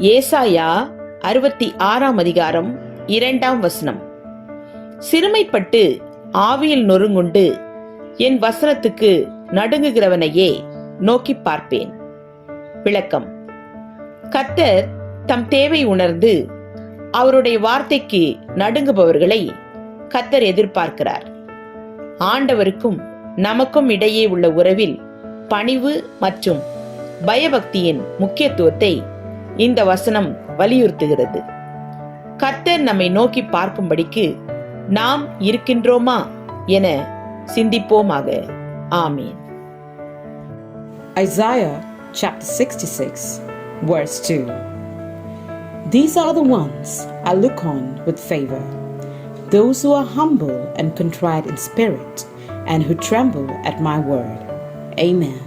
ஏசாயா அறுபத்தி ஆறாம் அதிகாரம் இரண்டாம் வசனம். சிறுமைப்பட்டு ஆவியில் நொறுங்குண்டு என் வசனத்துக்கு நடுங்குகிறவனையே நோக்கி பார்ப்பேன். விளக்கம். கத்தர் தம் தேவை உணர்ந்து அவருடைய வார்த்தைக்கு நடுங்குபவர்களை கத்தர் எதிர்பார்க்கிறார். ஆண்டவருக்கும் நமக்கும் இடையே உள்ள உறவில் பணிவு மற்றும் பயபக்தியின் முக்கியத்துவத்தை இந்த வசனம் வலியுறுத்துகிறது கர்த்தர் நம்மை நோக்கி பார்க்கும்படிக்கு நாம் இருக்கின்றோமா என சிந்திப்போமாக ஆமீன் Isaiah chapter 66, verse 2. These are the ones I look on with favor, those who are humble and contrite in spirit, and who tremble at my word. Amen.